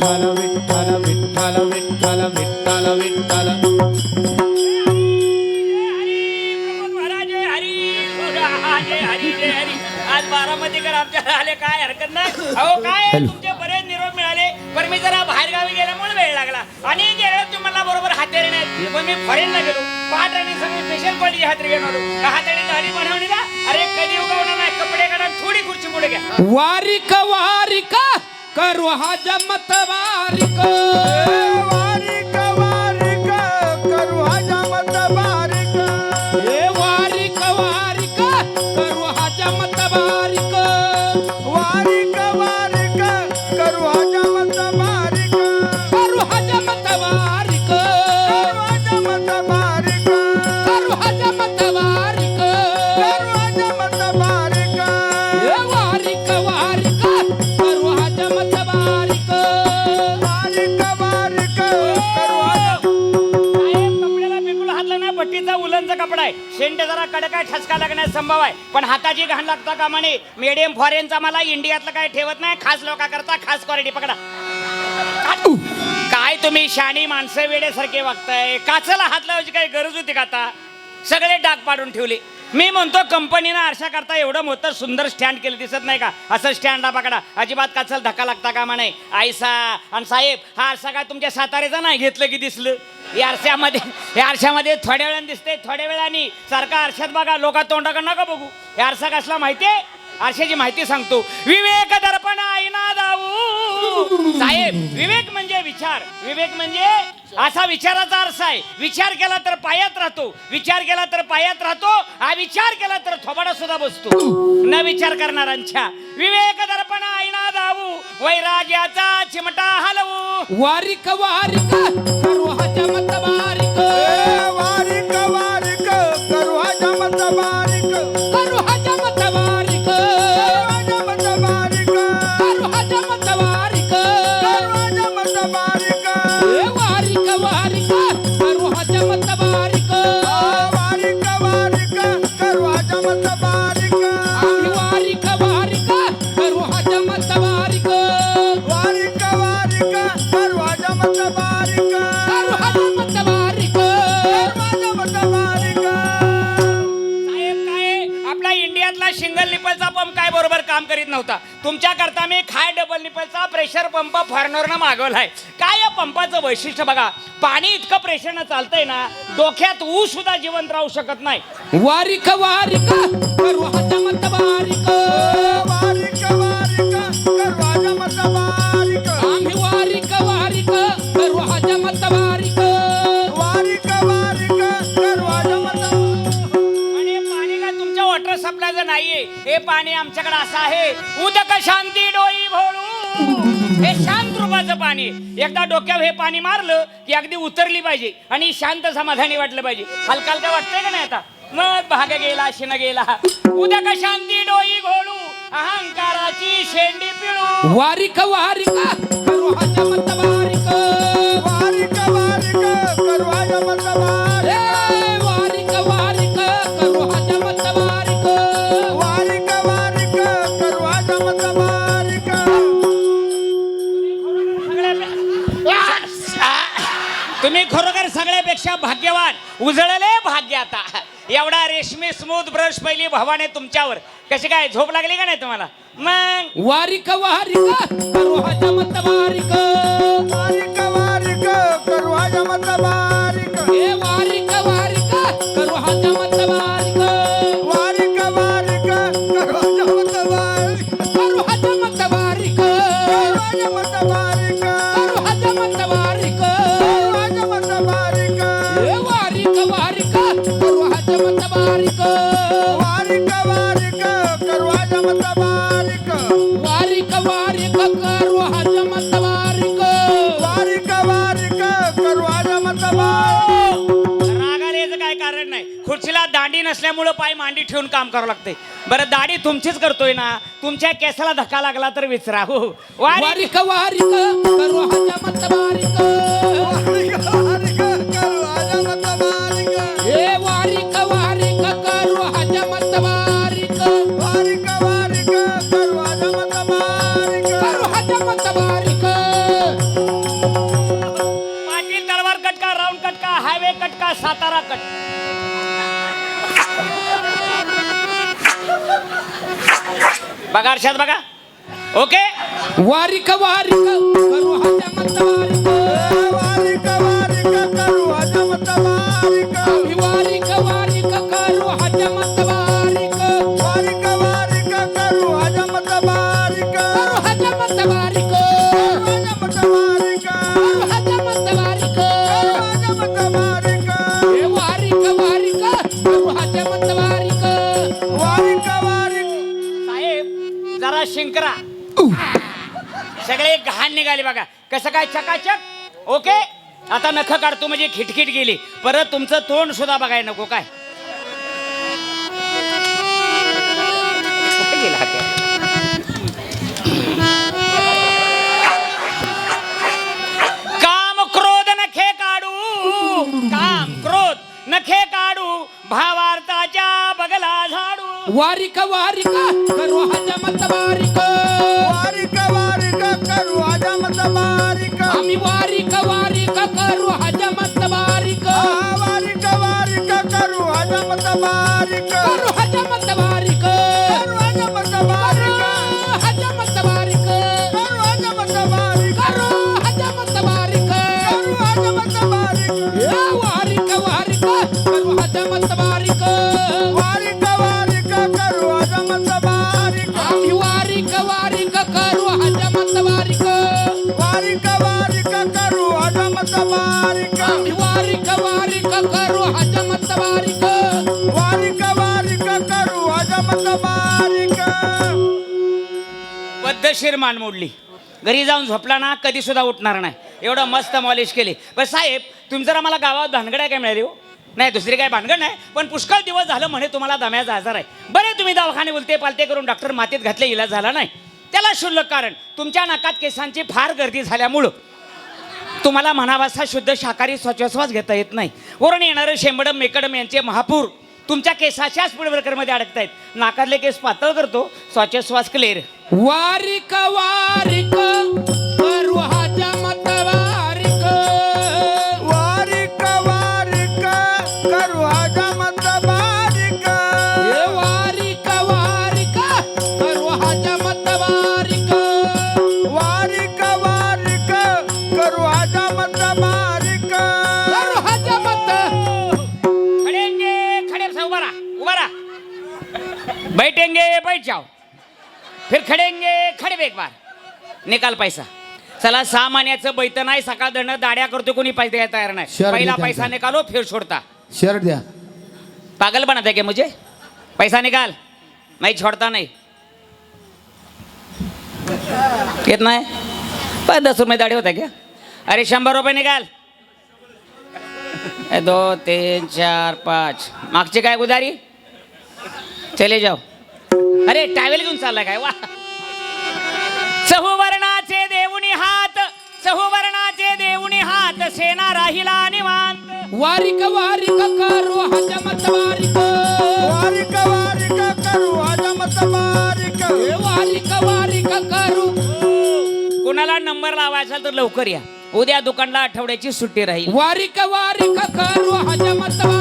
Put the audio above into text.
विठ्ठल विठ्ठल विठ्ठल विठ्ठल विठ्ठल विठ्ठल आज बारामतीकर आमच्या आले काय हरकत नाही अहो काय तुमचे बरेच निरोप मिळाले पण मी जरा बाहेर गावी गेल्यामुळे वेळ लागला आणि गेलो तुम्हाला बरोबर हातेरी नाही पण मी फॉरेनला गेलो पहाट आणि सगळी स्पेशल क्वालिटी हातरी दाढी बनवली ना अरे कधी उगवणार नाही कपडे काढा थोडी खुर्ची पुढे घ्या वारिक वारिका करू हा जमत वारिक शेंडे जरा कडक आहे ठसका लागण्यास संभव आहे. पण हाताची घाण लागता कामा नये. मीडियम फॉरेनचा मला इंडियातलं काय ठेवत नाही. खास लोकांकरता खास क्वालिटी पकडा. काय तुम्ही शाणी माणसं वेड्यासारखे वागताय? काचाला हात लावायची काही गरज होती का आता? सगळे डाग पाडून ठेवले. मी म्हणतो कंपनीनं आरशा करता एवढं मोठं सुंदर स्टँड केलं दिसत नाही का? असं स्टँडला पकडा. अजिबात काचाल धक्का लागता कामा नाही आयसा आणि साहेब हा आरसा काय तुमच्या साताऱ्याचा नाही घेतलं की दिसलं? या आरशामध्ये या आरशामध्ये थोड्या वेळाने दिसते थोड्या वेळाने. सारखा आरशात बघा लोका तोंडाकडे नका बघू. हे आरसा कसला माहितीये आरशाची माहिती सांगतो. विवेक दर्पण आईना दाऊ. साहेब विवेक म्हणजे विचार. विवेक म्हणजे असा विचाराचा अर्थ आहे. विचार केला तर पायात राहतो. विचार केला तर पायात राहतो. हा विचार केला तर थोबाडा सुद्धा बसतो. न विचार करणाऱ्यांच्या. विवेक दर्पण आईना दाऊ. वैराग्याचा चिमटा हलवू. वारिक वारिक करू हा जमत वारिक वारिक बारिक ए काम करीत नव्हता. तुमच्या करता मी खाय डबल निपलचा प्रेशर पंप फॉर्नरनं मागवलाय. काय या पंपाचं वैशिष्ट्य बघा? पाणी इतकं प्रेशरनं चालतंय ना डोक्यात ऊ सुद्धा जिवंत राहू शकत नाही. वारिक वारिक वारिक. वारिक वारिक जमत नाहीये. हे पाणी आमच्याकडे असं आहे. उदक शांती डोई भोळू. हे शांत रूपाचं पाणी. एकदा डोक्यावर हे पाणी मारलं की अगदी उतरली पाहिजे आणि शांत समाधानी वाटलं पाहिजे. हलका हलका वाटतंय का नाही आता? मग भाग गेला शिन गेला. उदक शांती डोई घोळू अहंकाराची शेंडी पिळू. वारिक वारिक. तुम्ही खरोखर सगळ्यापेक्षा भाग्यवान. उजळले भाग्य आता. एवढा रेशमी स्मूथ ब्रश पहिली भवाने तुमच्यावर. कशी काय झोप लागली का नाही तुम्हाला? मग वारिक वारिक काय कारण नाही. खुर्चीला दांडी नसल्यामुळं पाय मांडी ठेवून काम करावं लागते बरं दाढी तुमचीच करतोय ना. तुमच्या केसाला धक्का लागला तर विचारा. हो वारी. वारिक वारिक बघा अर्षात बघा. ओके? वारिक वारिक करू हा जरा शिंकरा. सगळे घाण निघाले बघा. कसं काय चकाचक ओके? आता नख काढतो म्हणजे खिटखिट गेली. परत तुमचं तोंड सुद्धा बघाय नको काय? गेला वारिक वारिक करू हजमत वारिक. वारिक वारिक करू हजमत वारिक. आम्ही वारिक वारिक करू हजमत वारिक. वारिक वारिक करू हजमत वारिक. करू पद्धतशीर मान मोडली. घरी जाऊन झोपला ना कधी सुद्धा उठणार नाही. एवढं मस्त मॉलिश केली. पण साहेब तुम्ही जरा मला गावात भानगड काय मिळाली हो? नाही दुसरी काय भानगड नाही पण पुष्कळ दिवस झालं म्हणे तुम्हाला दम्याचा आजार आहे. बरे तुम्ही दवाखाने उलते पालते करून डॉक्टर मातीत घातले इलाज झाला नाही. त्याला शुल्लक कारण तुमच्या नाकात केसांची फार गर्दी झाल्यामुळं. तुम्हाला म्हणावासा शुद्ध शाकाहारी श्वासोच्छ्वास घेता येत नाही. वरून येणारे शेंबडम मेकडम यांचे महापूर तुमच्या केसाच्याच पुढवरकरमध्ये अडकतायत. नाकातले केस पातळ करतो श्वासोच्छ्वास क्लिअर वारिक वारिक. फिर खड़ेंगे खड़े एक बार। निकाल पैसा। चला सहा महिन्याचं बैत नाही सकाळ दंड दाड्या करतो कोणी पैसे द्यायला तयार नाही. पहिला निकाल पैसा? निकालो फिर छोड़ता शर्ट द्या. पागल बनाते क्या मुझे? पैसा निकाल. मैं छोड़ता नहीं. कितना है पाँच दस रुपये दाढ़ी होता है क्या अरे शंभर रुपये निकाल. ए, दो तीन चार पाच. मागची काय उधारी चले जाओ. अरे टावेल घेऊन चाललाय काय? वा. चहुवर्णाचे देऊनी हात चहुवर्णाचे देऊनी हात सेना राहिला निवांत. वारिक वारिक करू हजमत वारिक. वारिक वारिक करू हजमत वारिक. हे वारिक वारिक करू. कोणाला नंबर लावायचा तर लवकर या. उद्या दुकानला आठवड्याची सुट्टी राहील. वारिक वारिक करू हजमत वारिक.